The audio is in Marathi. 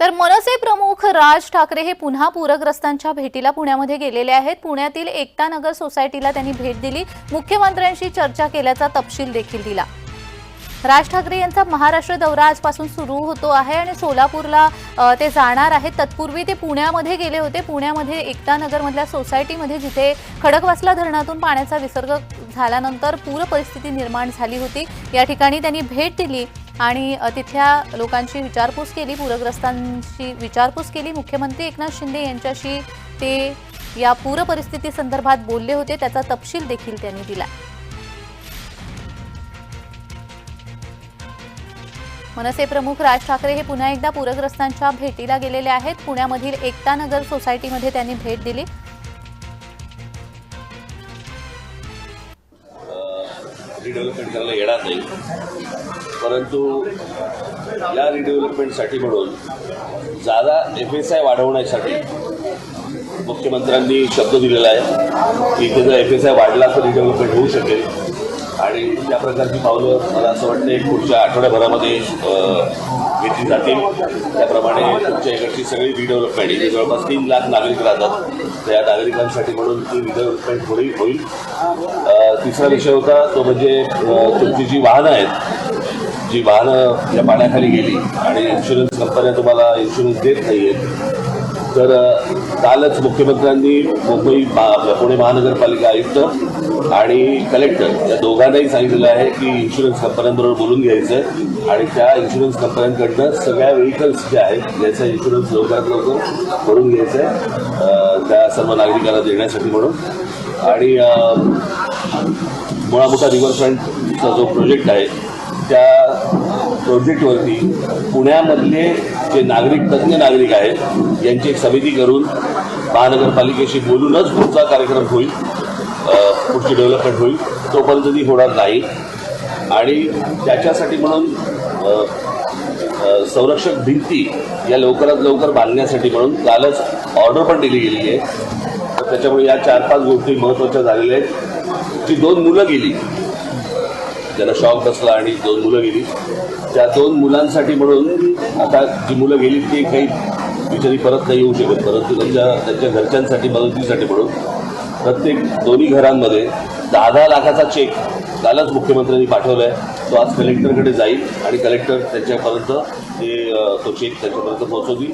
तर मनसे प्रमुख राज ठाकरे हे पुन्हा पूरग्रस्तांच्या भेटीला पुण्यामध्ये गेलेले आहेत. पुण्यातील एकता नगर सोसायटीला त्यांनी भेट दिली. मुख्यमंत्र्यांशी चर्चा केल्याचा तपशील देखील दिला. राज ठाकरे यांचा महाराष्ट्र दौरा आजपासून सुरू होतो आहे आणि सोलापूरला ते जाणार आहेत. तत्पूर्वी ते पुण्यामध्ये गेले होते. पुण्यामध्ये एकता नगरमधल्या सोसायटीमध्ये जिथे खडकवासला धरणातून पाण्याचा विसर्ग झाल्यानंतर पूर परिस्थिती निर्माण झाली होती. या ठिकाणी त्यांनी भेट दिली आणि तिथल्या लोकांची विचारपूस केली पूरग्रस्तांची विचारपूस केली. मुख्यमंत्री एकनाथ शिंदे यांच्याशी ते या पूर परिस्थिती संदर्भात बोलले होते. त्याचा तपशील देखील त्यांनी दिला. मनसे प्रमुख राज ठाकरे हे पुन्हा एकदा पूरग्रस्तांच्या भेटीला गेलेले आहेत. पुण्यामधील एकता नगर सोसायटीमध्ये त्यांनी भेट दिली. रिडेव्हलपमेंट करायला येणार नाही. परंतु या रिडेव्हलपमेंटसाठी म्हणून जादा एफ एस आय वाढवण्यासाठी मुख्यमंत्र्यांनी शब्द दिलेला आहे. की इथे जर एफ एस आय वाढला तर रिडेव्हलपमेंट होऊ शकेल. आणि त्या प्रकारची पावलं मला असं वाटतं एक पुढच्या आठवड्याभरामध्ये घेतली जातील. त्याप्रमाणे तुमच्या इकडची सगळी रिडेव्हलपमेंट इथे जवळपास तीन लाख नागरिक राहतात. तर या नागरिकांसाठी म्हणून ती रिडेव्हलपमेंट थोडी होईल. तिसरा विषय होता तो म्हणजे तुमची जी वाहनं आहेत जी वाहनं या पाण्याखाली गेली आणि इन्शुरन्स कंपन्या तुम्हाला इन्शुरन्स देत नाही आहेत तर कालच मुख्यमंत्र्यांनी मुंबई पुणे महानगरपालिका आयुक्त आणि कलेक्टर या दोघांनाही सांगितलेलं आहे की इन्शुरन्स कंपन्यांबरोबर बोलून घ्यायचं आहे आणि त्या इन्शुरन्स कंपन्यांकडनं सगळ्या व्हेकल्स ज्या आहेत ज्याचा इन्शुरन्स लवकरात लवकर भरून घ्यायचं आहे त्या सर्व नागरिकांना देण्यासाठी म्हणून. आणि मुळामुठा रिव्हरफ्रंटचा जो प्रोजेक्ट आहे त्या प्रोजेक्टवरती पुण्यामधले जे नागरिक तज्ज्ञ नागरिक आहेत यांची एक समिती करून महानगरपालिकेशी बोलूनच पुढचा कार्यक्रम होईल पुढची डेव्हलपमेंट होईल तोपर्यंत ती होणार नाही. आणि त्याच्यासाठी म्हणून संरक्षक भिंती या लवकरात लवकर बांधण्यासाठी म्हणून कालच ऑर्डर पण दिली गेली आहे. तर त्याच्यामुळे या चार पाच गोष्टी महत्त्वाच्या झालेल्या आहेत. जी दोन मुलं गेली. ज्यांना शॉक बसला आणि दोन मुलं गेली. त्या दोन मुलांसाठी म्हणून आता जी मुलं गेली ती काही बिचारी परत नाही येऊ शकत. परंतु त्यांच्या त्यांच्या घरच्यांसाठी मदतीसाठी म्हणून प्रत्येक दोन्ही घरांमध्ये दहा दहा लाखाचा चेक कालच मुख्यमंत्र्यांनी पाठवला आहे तो आज कलेक्टरकडे जाईल आणि कलेक्टर त्यांच्यापर्यंत ते तो चेक त्यांच्यापर्यंत पोहोचवतील.